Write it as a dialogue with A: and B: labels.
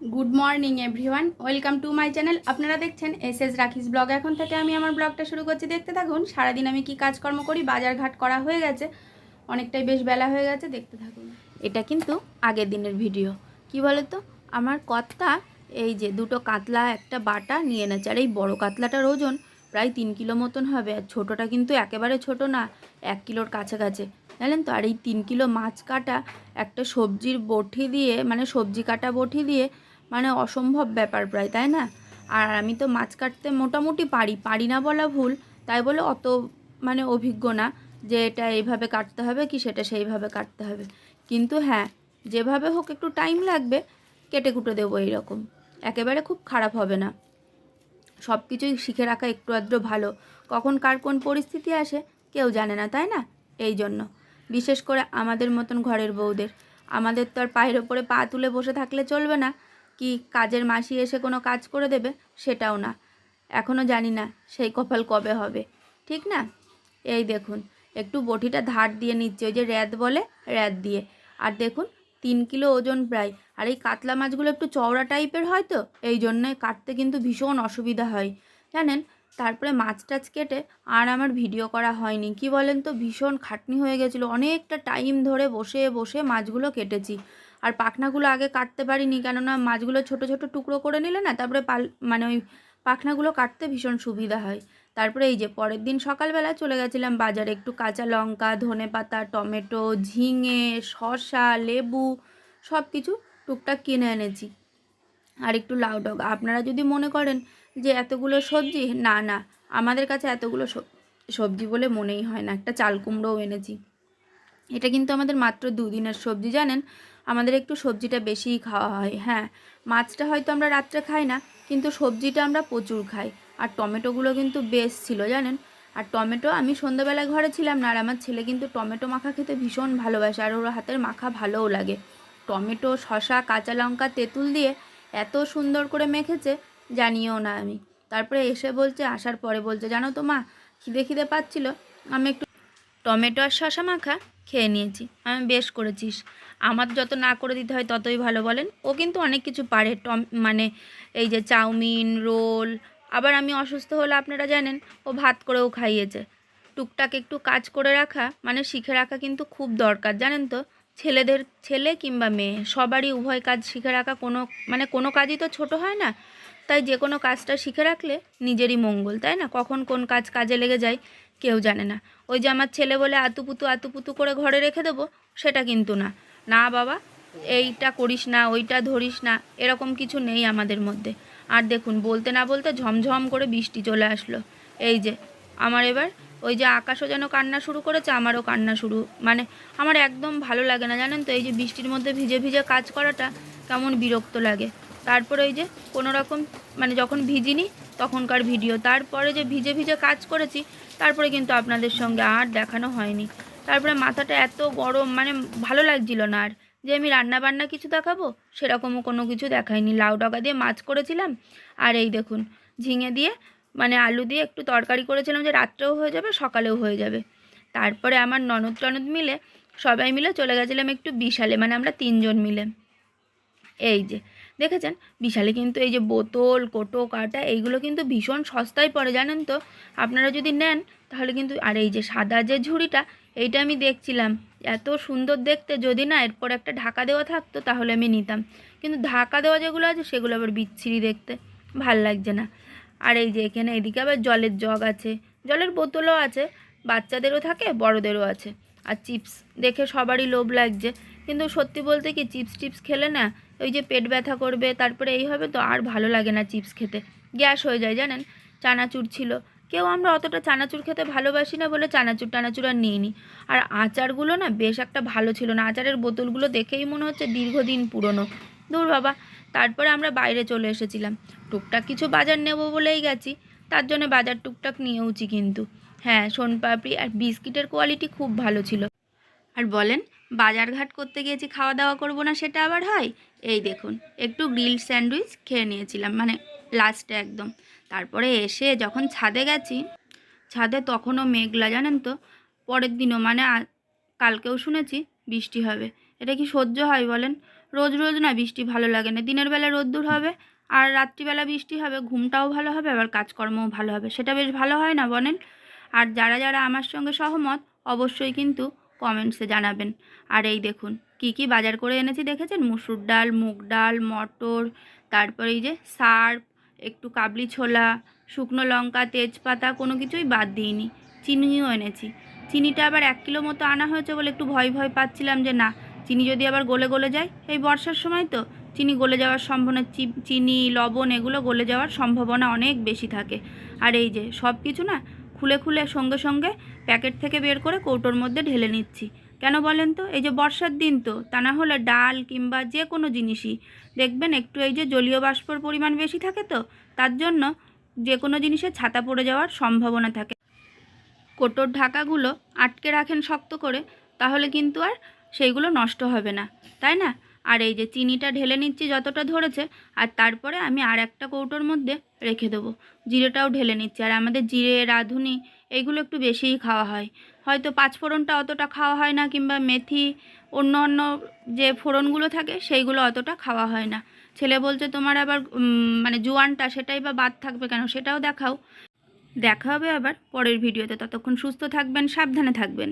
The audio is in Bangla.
A: Good morning everyone welcome to my channel আপনারা দেখছেন এস এস রাখিস ব্লগ। এখন থেকে আমি আমার ব্লগটা শুরু করছি। দেখতে থাকুন, সারাদিন আমি কি কাজকর্ম করি? বাজার ঘাট করা হয়ে গেছে। অনেকটাই বেশ বেলা হয়ে গেছে। দেখতে থাকুন। এটা কিন্তু আগের দিনের ভিডিও। কি বলো তো আমার কর্তা এই যে দুটো কাতলা, একটা বাটা নিয়ে এনেছে। আর এই বড় কাতলাটার ওজন প্রায় তিন কিলো মতন হবে। আর ছোটোটা কিন্তু একেবারে ছোট না, এক কিলোর কাছাকাছি। জানেন তো? আর এই তিন কিলো মাছ কাটা একটা সবজির বটি দিয়ে মানে সবজি কাটা বটি দিয়ে মানে অসম্ভব ব্যাপার প্রায়, তাই না? আর আমি তো মাছ কাটতে মোটামুটি পারি পারি না বলা ভুল, তাই বলে অত মানে অভিজ্ঞ না যে এটা এইভাবে কাটতে হবে কি সেটা সেইভাবে কাটতে হবে। কিন্তু হ্যাঁ যেভাবে হোক একটু টাইম লাগবে, কেটে কুটে দেবো এইরকম। একেবারে খুব খারাপ হবে না। সব কিছুই শিখে রাখা একটু আধটু ভালো। কখন কার কোন পরিস্থিতি আসে, কেউ জানে না, তাই না? এই জন্য। বিশেষ করে আমাদের মতন ঘরের বউদের। আমাদের তো আর পায়ের ওপরে পা তুলে বসে থাকলে চলবে না। কি কাজের মাসি এসে কোনো কাজ করে দেবে? সেটাও না। এখনও জানি না সেই কপাল কবে হবে। ঠিক না? এই দেখুন, একটু বটিটা ধার দিয়ে নিচ্ছে, ওই যে র্যাদ বলে, র্যাদ দিয়ে। আর দেখুন, তিন কিলো ওজন প্রায়। আর এই কাতলা মাছগুলো একটু চওড়া টাইপের হয় তো, এই জন্যে কাটতে কিন্তু ভীষণ অসুবিধা হয়। জানেন, তারপরে মাছ টাছ কেটে আর আমার ভিডিও করা হয়নি। কি বলেন তো, ভীষণ খাটনি হয়ে গেছিল। অনেকটা টাইম ধরে বসে বসে মাছগুলো কেটেছি। আর পাখনাগুলো আগে কাটতে পারিনি, কেননা মাছগুলো ছোট ছোট টুকরো করে নিলে না, তারপরে পাল মানে ওই পাখনাগুলো কাটতে ভীষণ সুবিধা হয়। তারপরে এই যে পরের দিন সকালবেলা চলে গেছিলাম বাজারে একটু কাঁচা লঙ্কা, ধনে পাতা, টমেটো, ঝিঙে, শসা, লেবু সব কিছু টুকটাক কিনে এনেছি। আর একটু লাউ ডগ। আপনারা যদি মনে করেন যে এতগুলো সবজি, না না, আমাদের কাছে এতগুলো সবজি বলে মনেই হয় না। একটা চাল কুমড়োও এনেছি। এটা কিন্তু আমাদের মাত্র দুদিনের সবজি, জানেন? আমাদের একটু সবজিটা বেশিই খাওয়া হয় হ্যাঁ। মাছটা হয়তো আমরা রাত্রে খাই না, কিন্তু সবজিটা আমরা প্রচুর খাই। আর টমেটোগুলো কিন্তু বেশ ছিল, জানেন? আর টমেটো, আমি সন্ধ্যাবেলায় ঘরে ছিলাম না, আর আমার ছেলে কিন্তু টমেটো মাখা খেতে ভীষণ ভালোবাসে, আর ওর হাতের মাখা ভালোও লাগে। টমেটো, শসা, কাঁচা লঙ্কা, তেঁতুল দিয়ে এত সুন্দর করে মেখেছে, জানিও না আমি। তারপরে এসে বলছে, আসার পরে বলছে, জানো তো মা, খিদে খিদে পাচ্ছিল, আমি একটু টমেটো আর শশা মাখা খেয়ে নিয়েছি। আমি বেশ করেছিস। আমার যত না করে দিতে হয় ততই ভালো বলেন। ও কিন্তু অনেক কিছু পারে। টম মানে এই যে চাউমিন, রোল। আবার আমি অসুস্থ হলে আপনারা জানেন, ও ভাত করেও খাইয়েছে। টুকটাক একটু কাজ করে রাখা মানে শিখে রাখা কিন্তু খুব দরকার। জানেন তো, ছেলেদের, ছেলে কিংবা মেয়ে, সবারই উভয় কাজ শিখে রাখা কোনো মানে কোনো কাজই তো ছোট হয় না। তাই যে কোনো কাজটা শিখে রাখলে নিজেরই মঙ্গল, তাই না? কখন কোন কাজ কাজে লেগে যায়, কেউ জানে না। ওই যে আমার ছেলে বলে আতুপুতু আতুপুতু করে ঘরে রেখে দেবো, সেটা কিন্তু না। না বাবা, এইটা করিস না, ওইটা ধরিস না, এরকম কিছু নেই আমাদের মধ্যে। আর দেখুন, বলতে না বলতে ঝমঝম করে বৃষ্টি চলে আসলো। এই যে, আমার এবার ওই যে আকাশও যেন কান্না শুরু করেছে, আমারও কান্না শুরু। মানে আমার একদম ভালো লাগে না, জানেন তো, এই যে বৃষ্টির মধ্যে ভিজে ভিজে কাজ করাটা কেমন বিরক্ত লাগে। তারপরে ওই যে কোনো রকম মানে যখন ভিজিনি তখনকার ভিডিও। তারপরে যে ভিজে ভিজে কাজ করেছি, তারপরে কিন্তু আপনাদের সঙ্গে আর দেখানো হয়নি। তারপরে মাথাটা এত গরম মানে ভালো লাগছিল না আর। যে আমি রান্না বান্না কিছু দেখাবো, সেরকমও কোনো কিছু দেখাইনি। লাউ ডগা দিয়ে মাছ করেছিলাম, আর এই দেখুন, ঝিঙে দিয়ে মানে আলু দিয়ে একটু তরকারি করেছিলাম যে রাত্রেও হয়ে যাবে, সকালেও হয়ে যাবে। তারপরে আমার ননদ টনদ মিলে সবাই মিলে চলে গেছিলাম একটু বিশালে মানে আমরা তিনজন মিলে। এই যে দেখেছেন? বিশালে কিন্তু এই যে বোতল, কোটো, কাটা এইগুলো কিন্তু ভীষণ সস্তায় পড়ে, জানেন তো? আপনারা যদি নেন, তাহলে কিন্তু, আর এই যে সাদা যে ঝুড়িটা, এইটা আমি দেখছিলাম। এত সুন্দর দেখতে, যদি না এরপর একটা ঢাকা দেওয়া থাকতো, তাহলে আমি নিতাম। কিন্তু ঢাকা দেওয়া যেগুলো আছে, সেগুলো আবার বিচ্ছিরি দেখতে, ভালো লাগছে না। আর এই যে এখানে, এদিকে আবার জলের জগ আছে। জলের বোতলও আছে, বাচ্চাদেরও থাকে, বড়দেরও আছে। আর চিপস দেখে সবারই লোভ লাগছে। কিন্তু সত্যি বলতে কি চিপস টিপস খেলে না ওই যে পেট ব্যথা করবে, তারপরে এই হবে তো আর ভালো লাগে না চিপস খেতে। গ্যাস হয়ে যায়, জানেন? চানাচুর ছিল। কেউ আমরা অতটা চানাচুর খেতে ভালোবাসি না বলে চানাচুর টানাচুর আর নিইনি। আর আচারগুলো না বেশ একটা ভালো ছিল না, আচারের বোতলগুলো দেখেই মনে হচ্ছে দীর্ঘদিন পুরনো। দূর বাবা, তারপরে আমরা বাইরে চলে এসেছিলাম। টুকটাক কিছু বাজার নেব বলেই গেছি, তার জন্য বাজার টুকটাক নিয়েওছি কিন্তু। হ্যাঁ সোনপাপড়ি আর বিস্কিটের কোয়ালিটি খুব ভালো ছিল। আর বলেন, বাজারঘাট করতে গিয়েছি খাওয়া দাওয়া করব না সেটা আবার হয়? এই দেখুন, একটু গ্রিল স্যান্ডউইচ খেয়ে নিয়েছিলাম মানে লাস্টে একদম। তারপরে এসে যখন ছাদে গেছি, ছাদে তখনও মেঘলা, জানেন তো? পরের দিনও মানে কালকেও শুনেছি বৃষ্টি হবে। এটা কি সহ্য হয় বলেন? রোজ রোজ না বৃষ্টি ভালো লাগে না। দিনের বেলা রোদ্দুর হবে আর রাত্রিবেলা বৃষ্টি হবে, ঘুমটাও ভালো হবে, আবার কাজকর্মও ভালো হবে। সেটা বেশ ভালো হয় না বলেন? আর যারা যারা আমার সঙ্গে সহমত, অবশ্যই কিন্তু কমেন্টসে জানাবেন। আর এই দেখুন, কি কি বাজার করে এনেছি দেখেছেন? মুসুর ডাল, মুগ ডাল, মটর, তারপরে এই যে সার্ফ, একটু কাবলি ছোলা, শুকনো লঙ্কা, তেজপাতা, কোনো কিছুই বাদ দিইনি। চিনিও এনেছি। চিনিটা আবার এক কিলো মতো আনা হয়েছে বলে একটু ভয় ভয় পাচ্ছিলাম যে না, চিনি যদি আবার গলে গলে যায়, এই বর্ষার সময় তো, চিনি গলে যাওয়ার সম্ভাবনা চিনি, লবণ এগুলো গলে যাওয়ার সম্ভাবনা অনেক বেশি থাকে। আর এই যে সব কিছু না খুলে খুলে সঙ্গে সঙ্গে প্যাকেট থেকে বের করে কৌটোর মধ্যে ঢেলে নিচ্ছি। কেন বলেন তো? এই যে বর্ষার দিন তো, তা না হলে ডাল কিংবা যে কোনো জিনিসই। দেখবেন একটু এই যে জলীয় বাষ্পর পরিমাণ বেশি থাকে তো, তার জন্য যে কোনো জিনিসের ছাতা পড়ে যাওয়ার সম্ভাবনা থাকে। কোটোর ঢাকাগুলো আটকে রাখেন শক্ত করে, তাহলে কিন্তু আর সেইগুলো নষ্ট হবে না। তাই না? আর এই যে চিনিটা ঢেলে নিচ্ছি যতটা ধরেছে, আর তারপরে আমি আর একটা কৌটোর মধ্যে রেখে দেবো। জিরেটাও ঢেলে নিচ্ছি। আর আমাদের জিরে, রাঁধুনি এইগুলো একটু বেশিই খাওয়া হয়। হয়তো পাঁচ ফোড়নটা অতটা খাওয়া হয় না, কিংবা মেথি, অন্য অন্য যে ফোড়নগুলো থাকে, সেইগুলো অতটা খাওয়া হয় না। ছেলে বলছে, তোমার আবার মানে জোয়ানটা, সেটাই বা বাদ থাকবে কেন? সেটাও দেখাও। দেখা হবে আবার পরের ভিডিওতে। ততক্ষণ সুস্থ থাকবেন, সাবধানে থাকবেন।